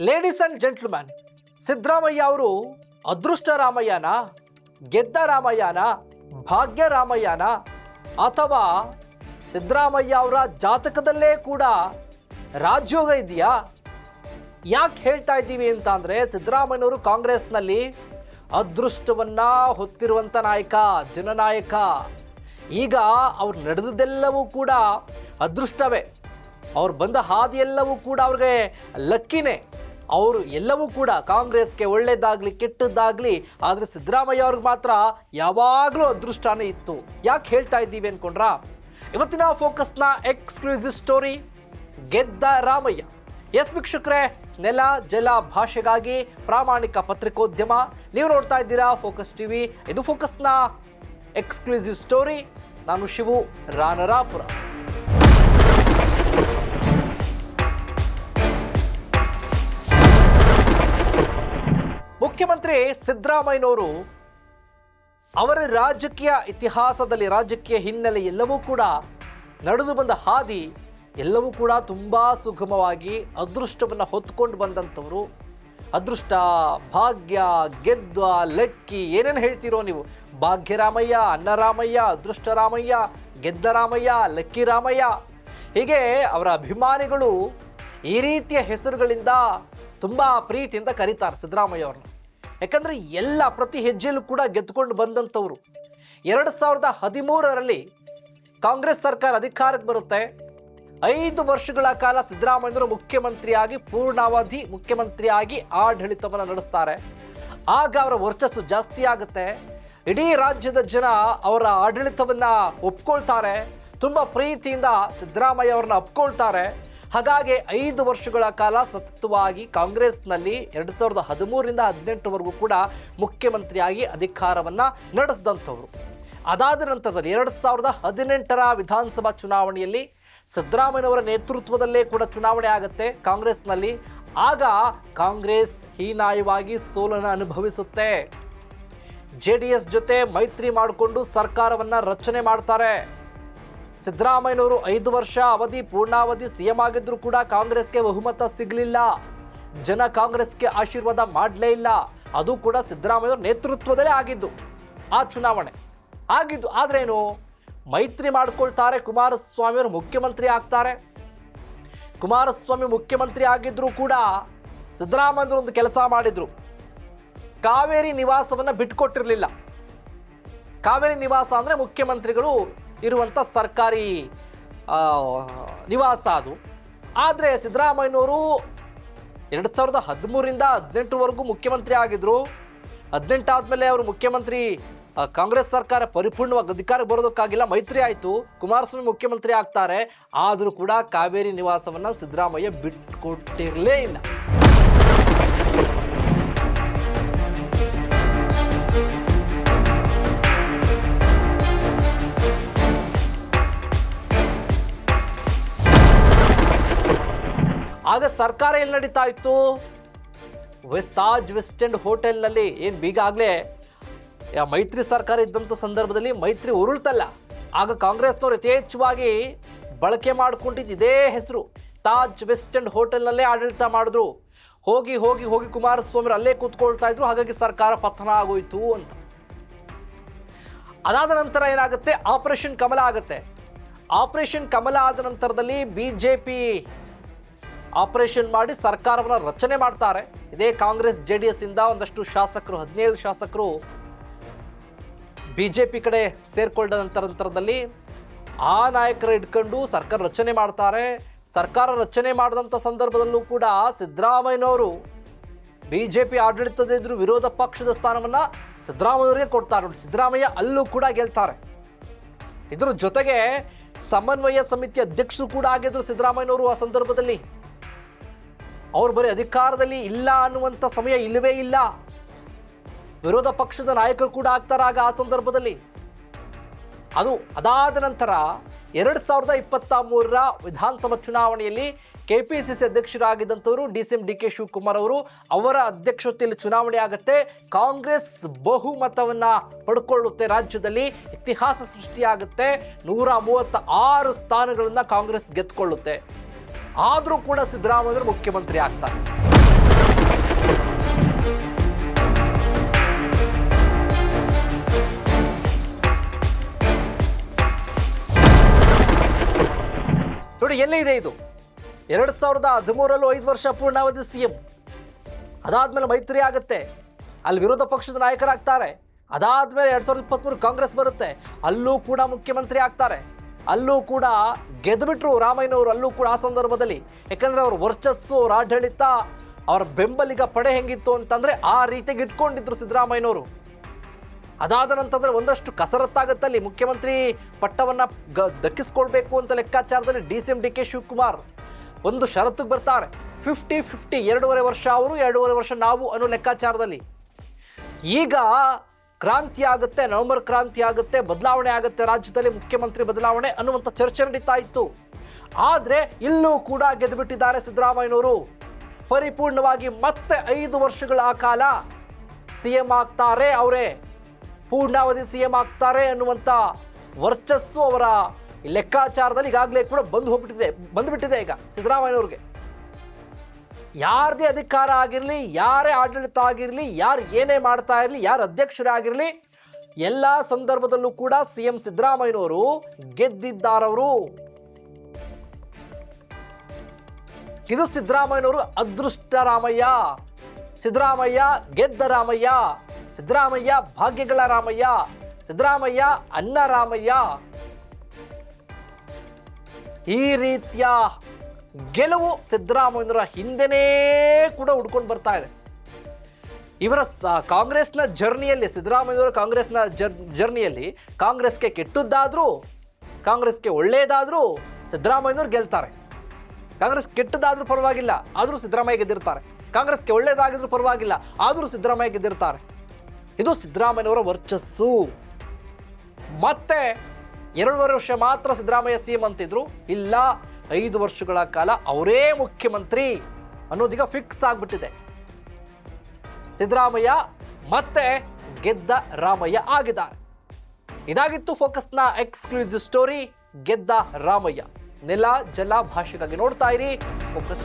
Ladies and gentleman Siddaramaiah ಅವರು ಅದೃಷ್ಟ ರಾಮಯ್ಯನ ಗೆದ್ದ ರಾಮಯ್ಯನ ಭಾಗ್ಯ ರಾಮಯ್ಯನ ಅಥವಾ ಸಿದ್ದರಾಮಯ್ಯ ಅವರ ಜಾತಕದಲ್ಲೇ ಕೂಡ ರಾಜಯೋಗ ಇದೆಯಾ ಯಾಕೆ ಹೇಳ್ತಾ ಇದ್ದೀವಿ ಅಂತ ಅಂದರೆ ಸಿದ್ದರಾಮಯ್ಯನವರು ಕಾಂಗ್ರೆಸ್ನಲ್ಲಿ ಅದೃಷ್ಟವನ್ನು ಹೊತ್ತಿರುವಂಥ ನಾಯಕ ಜನನಾಯಕ ಈಗ ಅವ್ರು ನಡೆದದೆಲ್ಲವೂ ಕೂಡ ಅದೃಷ್ಟವೇ ಅವ್ರು ಬಂದ ಹಾದಿಯೆಲ್ಲವೂ ಕೂಡ ಅವ್ರಿಗೆ ಲಕ್ಕಿನೇ ಅವರು ಎಲ್ಲವೂ ಕೂಡ ಕಾಂಗ್ರೆಸ್ಗೆ ಒಳ್ಳೇದಾಗಲಿ, ಕೆಟ್ಟದ್ದಾಗಲಿ, ಆದರೆ ಸಿದ್ದರಾಮಯ್ಯ ಅವ್ರಿಗೆ ಮಾತ್ರ ಯಾವಾಗಲೂ ಅದೃಷ್ಟನೇ ಇತ್ತು. ಯಾಕೆ ಹೇಳ್ತಾ ಇದ್ದೀವಿ ಅನ್ಕೊಂಡ್ರಾ? ಇವತ್ತಿನ ಫೋಕಸ್ನ ಎಕ್ಸ್ಕ್ಲೂಸಿವ್ ಸ್ಟೋರಿ, ಗೆದ್ದ ರಾಮಯ್ಯ. ಎಸ್ ವೀಕ್ಷಕರೇ, ನೆಲ, ಜಲ ಭಾಷೆಗಾಗಿ ಪ್ರಾಮಾಣಿಕ ಪತ್ರಿಕೋದ್ಯಮ. ನೀವು ನೋಡ್ತಾ ಇದ್ದೀರಾ ಫೋಕಸ್ ಟಿವಿ. ಇದು ಫೋಕಸ್ನ ಎಕ್ಸ್ಕ್ಲೂಸಿವ್ ಸ್ಟೋರಿ. ನಾನು ಶಿವು ರಾನರಾಪುರ ಮುಖ್ಯಮಂತ್ರಿ ಸಿದ್ದರಾಮಯ್ಯನವರು ಅವರ ರಾಜಕೀಯ ಇತಿಹಾಸದಲ್ಲಿ, ರಾಜಕೀಯ ಹಿನ್ನೆಲೆ ಎಲ್ಲವೂ ಕೂಡ ನಡೆದು ಬಂದ ಹಾದಿ ಎಲ್ಲವೂ ಕೂಡ ತುಂಬ ಸುಗಮವಾಗಿ ಅದೃಷ್ಟವನ್ನು ಹೊತ್ಕೊಂಡು ಬಂದಂಥವರು. ಅದೃಷ್ಟ, ಭಾಗ್ಯ ಗೆದ್ದ ಲಕ್ಕಿ, ಏನೇನು ಹೇಳ್ತೀರೋ ನೀವು. ಭಾಗ್ಯರಾಮಯ್ಯ, ಅನ್ನರಾಮಯ್ಯ, ಅದೃಷ್ಟರಾಮಯ್ಯ ಗೆದ್ದ ರಾಮಯ್ಯ ಲಕ್ಕಿ ರಾಮಯ್ಯ ಹೀಗೆ ಅವರ ಅಭಿಮಾನಿಗಳು ಈ ರೀತಿಯ ಹೆಸರುಗಳಿಂದ ತುಂಬ ಪ್ರೀತಿಯಿಂದ ಕರೀತಾರೆ ಸಿದ್ದರಾಮಯ್ಯ ಅವ್ರನ್ನ. ಯಾಕಂದರೆ ಎಲ್ಲ ಪ್ರತಿ ಹೆಜ್ಜೆಯಲ್ಲೂ ಕೂಡ ಗೆದ್ದುಕೊಂಡು ಬಂದಂಥವರು. ಎರಡು ಸಾವಿರದ ಹದಿಮೂರರಲ್ಲಿ ಕಾಂಗ್ರೆಸ್ ಸರ್ಕಾರ ಅಧಿಕಾರಕ್ಕೆ ಬರುತ್ತೆ. ಐದು ವರ್ಷಗಳ ಕಾಲ ಸಿದ್ದರಾಮಯ್ಯರು ಮುಖ್ಯಮಂತ್ರಿಯಾಗಿ, ಪೂರ್ಣಾವಧಿ ಮುಖ್ಯಮಂತ್ರಿಯಾಗಿ ಆಡಳಿತವನ್ನು ನಡೆಸ್ತಾರೆ. ಆಗ ಅವರ ವರ್ಚಸ್ಸು ಜಾಸ್ತಿ ಆಗುತ್ತೆ. ಇಡೀ ರಾಜ್ಯದ ಜನ ಅವರ ಆಡಳಿತವನ್ನು ಒಪ್ಕೊಳ್ತಾರೆ. ತುಂಬ ಪ್ರೀತಿಯಿಂದ ಸಿದ್ದರಾಮಯ್ಯ ಅವ್ರನ್ನ ಒಪ್ಕೊಳ್ತಾರೆ. ಹಾಗಾಗಿ ಐದು ವರ್ಷಗಳ ಕಾಲ ಸತತವಾಗಿ ಕಾಂಗ್ರೆಸ್ನಲ್ಲಿ ಎರಡು ಸಾವಿರದ ಹದಿಮೂರರಿಂದ ಹದಿನೆಂಟರವರೆಗೂ ಕೂಡ ಮುಖ್ಯಮಂತ್ರಿಯಾಗಿ ಅಧಿಕಾರವನ್ನು ನಡೆಸಿದಂಥವ್ರು. ಅದಾದ ನಂತರದಲ್ಲಿ ಎರಡು ಸಾವಿರದ ಹದಿನೆಂಟರ ವಿಧಾನಸಭಾ ಚುನಾವಣೆಯಲ್ಲಿ ಸಿದ್ದರಾಮಯ್ಯನವರ ನೇತೃತ್ವದಲ್ಲೇ ಕೂಡ ಚುನಾವಣೆ ಆಗುತ್ತೆ ಕಾಂಗ್ರೆಸ್ನಲ್ಲಿ. ಆಗ ಕಾಂಗ್ರೆಸ್ ಹೀನಾಯವಾಗಿ ಸೋಲನ್ನು ಅನುಭವಿಸುತ್ತೆ. ಜೆ ಡಿ ಎಸ್ ಜೊತೆ ಮೈತ್ರಿ ಮಾಡಿಕೊಂಡು ಸರ್ಕಾರವನ್ನು ರಚನೆ ಮಾಡ್ತಾರೆ. ಸಿದ್ದರಾಮಯ್ಯನವರು ಐದು ವರ್ಷ ಅವಧಿ, ಪೂರ್ಣಾವಧಿ, ಸಿಎಂ ಆಗಿದ್ರು ಕೂಡ ಕಾಂಗ್ರೆಸ್ಗೆ ಬಹುಮತ ಸಿಗಲಿಲ್ಲ. ಜನ ಕಾಂಗ್ರೆಸ್ಗೆ ಆಶೀರ್ವಾದ ಮಾಡಲೇ ಇಲ್ಲ. ಅದು ಕೂಡ ಸಿದ್ದರಾಮಯ್ಯವ್ರ ನೇತೃತ್ವದಲ್ಲೇ ಆಗಿದ್ದು, ಆ ಚುನಾವಣೆ. ಆಗಿದ್ದು ಆದ್ರೇನು? ಮೈತ್ರಿ ಮಾಡ್ಕೊಳ್ತಾರೆ ಕುಮಾರಸ್ವಾಮಿಯವರು ಮುಖ್ಯಮಂತ್ರಿ ಆಗ್ತಾರೆ. ಕುಮಾರಸ್ವಾಮಿ ಮುಖ್ಯಮಂತ್ರಿ ಆಗಿದ್ರು ಕೂಡ ಸಿದ್ದರಾಮಯ್ಯರು ಒಂದು ಕೆಲಸ ಮಾಡಿದ್ರು. ಕಾವೇರಿ ನಿವಾಸವನ್ನು ಬಿಟ್ಕೊಟ್ಟಿರಲಿಲ್ಲ. ಕಾವೇರಿ ನಿವಾಸ ಅಂದರೆ ಮುಖ್ಯಮಂತ್ರಿಗಳು ಇರುವಂಥ ಸರ್ಕಾರಿ ನಿವಾಸ ಅದು. ಆದರೆ ಸಿದ್ದರಾಮಯ್ಯನವರು ಎರಡು ಸಾವಿರದ ಹದಿಮೂರಿಂದ ಹದಿನೆಂಟರವರೆಗೂ ಮುಖ್ಯಮಂತ್ರಿ ಆಗಿದ್ದರು ಹದಿನೆಂಟು ಆದಮೇಲೆ ಅವರು ಮುಖ್ಯಮಂತ್ರಿ ಕಾಂಗ್ರೆಸ್ ಸರ್ಕಾರ ಪರಿಪೂರ್ಣವಾಗಿ ಅಧಿಕಾರಕ್ಕೆ ಬರೋದಕ್ಕಾಗಿಲ್ಲ, ಮೈತ್ರಿ ಆಯಿತು, ಕುಮಾರಸ್ವಾಮಿ ಮುಖ್ಯಮಂತ್ರಿ ಆಗ್ತಾರೆ. ಆದರೂ ಕೂಡ ಕಾವೇರಿ ನಿವಾಸವನ್ನು ಸಿದ್ದರಾಮಯ್ಯ ಬಿಟ್ಟುಕೊಟ್ಟಿರಲೇ ಇಲ್ಲ. ಸರ್ಕಾರ ಎಲ್ಲಿ ನಡೀತಾ ಇತ್ತು? ವೆಸ್ಟ್ ತಾಜ್ ವೆಸ್ಟ್ ಎಂಡ್ ಹೋಟೆಲ್ನಲ್ಲಿ ಏನು ಬೀಗ ಆಗಲೇ ಮೈತ್ರಿ ಸರ್ಕಾರ ಇದ್ದಂಥ ಸಂದರ್ಭದಲ್ಲಿ ಮೈತ್ರಿ ಉರುಳ್ತಲ್ಲ. ಆಗ ಕಾಂಗ್ರೆಸ್ನವ್ರು ಯಥೇಚ್ಛವಾಗಿ ಬಳಕೆ ಮಾಡಿಕೊಂಡಿದ್ದು ಇದೇ ಹೆಸರು. ತಾಜ್ ವೆಸ್ಟ್ ಎಂಡ್ ಹೋಟೆಲ್ನಲ್ಲೇ ಆಡಳಿತ ಮಾಡಿದ್ರು. ಹೋಗಿ ಹೋಗಿ ಹೋಗಿ ಕುಮಾರಸ್ವಾಮಿ ಅಲ್ಲೇ ಕೂತ್ಕೊಳ್ತಾ ಇದ್ರು, ಹಾಗಾಗಿ ಸರ್ಕಾರ ಪತನ ಆಗೋಯ್ತು ಅಂತ. ಅದಾದ ನಂತರ ಏನಾಗುತ್ತೆ? ಆಪರೇಷನ್ ಕಮಲ ಆಗುತ್ತೆ. ಆಪರೇಷನ್ ಕಮಲ ಆದ ನಂತರದಲ್ಲಿ ಬಿ ಜೆ ಪಿ ಆಪರೇಷನ್ ಮಾಡಿ ಸರ್ಕಾರವನ್ನು ರಚನೆ ಮಾಡ್ತಾರೆ. ಇದೇ ಕಾಂಗ್ರೆಸ್ ಜೆ ಡಿ ಎಸ್ ಇಂದ ಒಂದಷ್ಟು ಶಾಸಕರು, ಹದಿನೇಳು ಶಾಸಕರು ಬಿ ಜೆ ಪಿ ಕಡೆ ಸೇರ್ಕೊಂಡ ನಂತರ ನಂತರದಲ್ಲಿ ಆ ನಾಯಕರ ಇಟ್ಕೊಂಡು ಸರ್ಕಾರ ರಚನೆ ಮಾಡ್ತಾರೆ. ಸರ್ಕಾರ ರಚನೆ ಮಾಡಿದಂಥ ಸಂದರ್ಭದಲ್ಲೂ ಕೂಡ ಸಿದ್ದರಾಮಯ್ಯನವರು ಬಿ ಜೆ ಪಿ ಆಡಳಿತದ ವಿರೋಧ ಪಕ್ಷದ ಸ್ಥಾನವನ್ನು ಸಿದ್ದರಾಮಯ್ಯವರಿಗೆ ಕೊಡ್ತಾರೆ. ನೋಡಿ, ಸಿದ್ದರಾಮಯ್ಯ ಅಲ್ಲೂ ಕೂಡ ಗೆಲ್ತಾರೆ. ಇದ್ರ ಜೊತೆಗೆ ಸಮನ್ವಯ ಸಮಿತಿ ಅಧ್ಯಕ್ಷರು ಕೂಡ ಆಗಿದ್ರು ಸಿದ್ದರಾಮಯ್ಯನವರು ಆ ಸಂದರ್ಭದಲ್ಲಿ. ಅವ್ರು ಬರೀ ಅಧಿಕಾರದಲ್ಲಿ ಇಲ್ಲ ಅನ್ನುವಂಥ ಸಮಯ ಇಲ್ಲವೇ ಇಲ್ಲ. ವಿರೋಧ ಪಕ್ಷದ ನಾಯಕರು ಕೂಡ ಆಗ್ತಾರಾಗ ಆ ಸಂದರ್ಭದಲ್ಲಿ. ಅದು ಅದಾದ ನಂತರ ಎರಡು ಸಾವಿರದ ಇಪ್ಪತ್ತ ಮೂರರ ವಿಧಾನಸಭಾ ಚುನಾವಣೆಯಲ್ಲಿ K P C C ಅಧ್ಯಕ್ಷರಾಗಿದ್ದಂಥವರು D C M D K Shivakumar ಅವರು ಅವರ ಅಧ್ಯಕ್ಷತೆಯಲ್ಲಿ ಚುನಾವಣೆ ಆಗುತ್ತೆ. ಕಾಂಗ್ರೆಸ್ ಬಹುಮತವನ್ನು ಪಡ್ಕೊಳ್ಳುತ್ತೆ. ರಾಜ್ಯದಲ್ಲಿ ಇತಿಹಾಸ ಸೃಷ್ಟಿಯಾಗುತ್ತೆ. ನೂರ ಮೂವತ್ತ ಆರು ಸ್ಥಾನಗಳನ್ನು ಕಾಂಗ್ರೆಸ್ ಗೆದ್ದುಕೊಳ್ಳುತ್ತೆ ಆದರೂ ಕೂಡ ಸಿದ್ದರಾಮಯ್ಯ ಮುಖ್ಯಮಂತ್ರಿ ಆಗ್ತಾರೆ. ನೋಡಿ, ಎಲ್ಲಿ ಇದೆ ಇದು? ಎರಡು ಸಾವಿರದ ಹದಿಮೂರಲ್ಲೂ ಐದು ವರ್ಷ ಪೂರ್ಣಾವಧಿ ಸಿ ಎಂ ಅದಾದ್ಮೇಲೆ ಮೈತ್ರಿ ಆಗುತ್ತೆ. ಅಲ್ಲಿ ವಿರೋಧ ಪಕ್ಷದ ನಾಯಕರಾಗ್ತಾರೆ. ಅದಾದ್ಮೇಲೆ ಎರಡು ಸಾವಿರದ ಇಪ್ಪತ್ತ್ಮೂರು ಕಾಂಗ್ರೆಸ್ ಬರುತ್ತೆ. ಅಲ್ಲೂ ಕೂಡ ಮುಖ್ಯಮಂತ್ರಿ ಆಗ್ತಾರೆ. ಅಲ್ಲೂ ಕೂಡ ಗೆದ್ದುಬಿಟ್ರು ರಾಮಯ್ಯನವರು, ಅಲ್ಲೂ ಕೂಡ ಆ ಸಂದರ್ಭದಲ್ಲಿ. ಯಾಕಂದರೆ ಅವ್ರ ವರ್ಚಸ್ಸು, ಅವ್ರ ಆಡಳಿತ, ಅವರ ಬೆಂಬಲಿಗ ಪಡೆ ಹೆಂಗಿತ್ತು ಅಂತಂದ್ರೆ ಆ ರೀತಿಗೆ ಇಟ್ಕೊಂಡಿದ್ರು ಸಿದ್ದರಾಮಯ್ಯನವರು. ಅದಾದ ನಂತರ ಒಂದಷ್ಟು ಕಸರತ್ತಾಗತ್ತಲ್ಲಿ. ಮುಖ್ಯಮಂತ್ರಿ ಪಟ್ಟವನ್ನ ಗ, ದಕ್ಕಿಸ್ಕೊಳ್ಬೇಕು ಅಂತ ಲೆಕ್ಕಾಚಾರದಲ್ಲಿ D C M, D K Shivakumar ಒಂದು ಷರತ್ತಿಗೆ ಬರ್ತಾರೆ. ಫಿಫ್ಟಿ ಫಿಫ್ಟಿ, ಎರಡೂವರೆ ವರ್ಷ ಅವರು, ಎರಡೂವರೆ ವರ್ಷ ನಾವು ಅನ್ನೋ ಲೆಕ್ಕಾಚಾರದಲ್ಲಿ. ಈಗ ಕ್ರಾಂತಿ ಆಗುತ್ತೆ, ನವೆಂಬರ್ ಕ್ರಾಂತಿ ಆಗುತ್ತೆ, ಬದಲಾವಣೆ ಆಗುತ್ತೆ, ರಾಜ್ಯದಲ್ಲಿ ಮುಖ್ಯಮಂತ್ರಿ ಬದಲಾವಣೆ ಅನ್ನುವಂಥ ಚರ್ಚೆ ನಡೀತಾ ಇತ್ತು. ಆದರೆ ಇಲ್ಲೂ ಕೂಡ ಗೆದ್ದುಬಿಟ್ಟಿದ್ದಾರೆ ಸಿದ್ದರಾಮಯ್ಯನವರು. ಪರಿಪೂರ್ಣವಾಗಿ ಮತ್ತೆ ಐದು ವರ್ಷಗಳ ಕಾಲ ಸಿ ಎಂ ಆಗ್ತಾರೆ ಅವರೇ. ಪೂರ್ಣಾವಧಿ ಸಿ ಎಂ ಆಗ್ತಾರೆ ಅನ್ನುವಂಥ ವರ್ಚಸ್ಸು ಅವರ ಲೆಕ್ಕಾಚಾರದಲ್ಲಿ ಈಗಾಗಲೇ ಕೂಡ ಬಂದು ಹೋಗ್ಬಿಟ್ಟಿದೆ, ಬಂದುಬಿಟ್ಟಿದೆ ಈಗ ಸಿದ್ದರಾಮಯ್ಯನವ್ರಿಗೆ. ಯಾರದೇ ಅಧಿಕಾರ ಆಗಿರಲಿ, ಯಾರೇ ಆಡಳಿತ ಆಗಿರಲಿ, ಯಾರು ಏನೇ ಮಾಡ್ತಾ ಇರಲಿ, ಯಾರು ಅಧ್ಯಕ್ಷರೇ ಆಗಿರಲಿ ಎಲ್ಲ ಸಂದರ್ಭದಲ್ಲೂ ಕೂಡ ಸಿ ಎಂ ಸಿದ್ದರಾಮಯ್ಯನವರು ಗೆದ್ದಿದ್ದಾರವರು. ಇದು ಸಿದ್ದರಾಮಯ್ಯನವರು ಅದೃಷ್ಟ ರಾಮಯ್ಯ. ಸಿದ್ದರಾಮಯ್ಯ ಗೆದ್ದ ರಾಮಯ್ಯ. ಸಿದ್ದರಾಮಯ್ಯ ಭಾಗ್ಯಗಳ ರಾಮಯ್ಯ. ಸಿದ್ದರಾಮಯ್ಯ ಅನ್ನ ರಾಮಯ್ಯ. ಈ ರೀತಿಯ ಗೆಲುವು ಸಿದ್ದರಾಮಯ್ಯನವರ ಹಿಂದೆನೇ ಕೂಡ ಹುಡ್ಕೊಂಡು ಬರ್ತಾ ಇದೆ. ಇವರ ಕಾಂಗ್ರೆಸ್ನ ಜರ್ನಿಯಲ್ಲಿ ಸಿದ್ದರಾಮಯ್ಯನವರ ಕಾಂಗ್ರೆಸ್ನ ಜರ್, ಜರ್ನಿಯಲ್ಲಿ ಕಾಂಗ್ರೆಸ್ಗೆ ಕೆಟ್ಟದ್ದಾದರೂ, ಕಾಂಗ್ರೆಸ್ಗೆ ಒಳ್ಳೆಯದಾದರೂ ಸಿದ್ದರಾಮಯ್ಯನವ್ರು ಗೆಲ್ತಾರೆ. ಕಾಂಗ್ರೆಸ್ ಕೆಟ್ಟದ್ದಾದರೂ ಪರವಾಗಿಲ್ಲ, ಆದರೂ ಸಿದ್ದರಾಮಯ್ಯ ಗೆದ್ದಿರ್ತಾರೆ. ಕಾಂಗ್ರೆಸ್ಗೆ ಒಳ್ಳೆಯದಾಗಿದ್ರು ಪರವಾಗಿಲ್ಲ, ಆದರೂ ಸಿದ್ದರಾಮಯ್ಯ ಗೆದ್ದಿರ್ತಾರೆ. ಇದು ಸಿದ್ದರಾಮಯ್ಯನವರ ವರ್ಚಸ್ಸು. ಮತ್ತೆ ಎರಡೂವರೆ ವರ್ಷ ಮಾತ್ರ ಸಿದ್ದರಾಮಯ್ಯ ಸಿ ಎಂ ಅಂತಿದ್ರು. ಇಲ್ಲ ಐದು ವರ್ಷಗಳ ಕಾಲ ಅವರೇ ಮುಖ್ಯಮಂತ್ರಿ ಅನ್ನೋದೀಗ ಫಿಕ್ಸ್ ಆಗಿಬಿಟ್ಟಿದೆ. ಸಿದ್ದರಾಮಯ್ಯ ಮತ್ತೆ ಗೆದ್ದ ರಾಮಯ್ಯ ಆಗಿದ್ದಾರೆ. ಇದಾಗಿತ್ತು ಫೋಕಸ್ನ ಎಕ್ಸ್ಕ್ಲೂಸಿವ್ ಸ್ಟೋರಿ, ಗೆದ್ದ ರಾಮಯ್ಯ. ನೆಲ, ಜಲ ಭಾಷೆಗಾಗಿ ನೋಡ್ತಾ ಇರಿ, ಫೋಕಸ್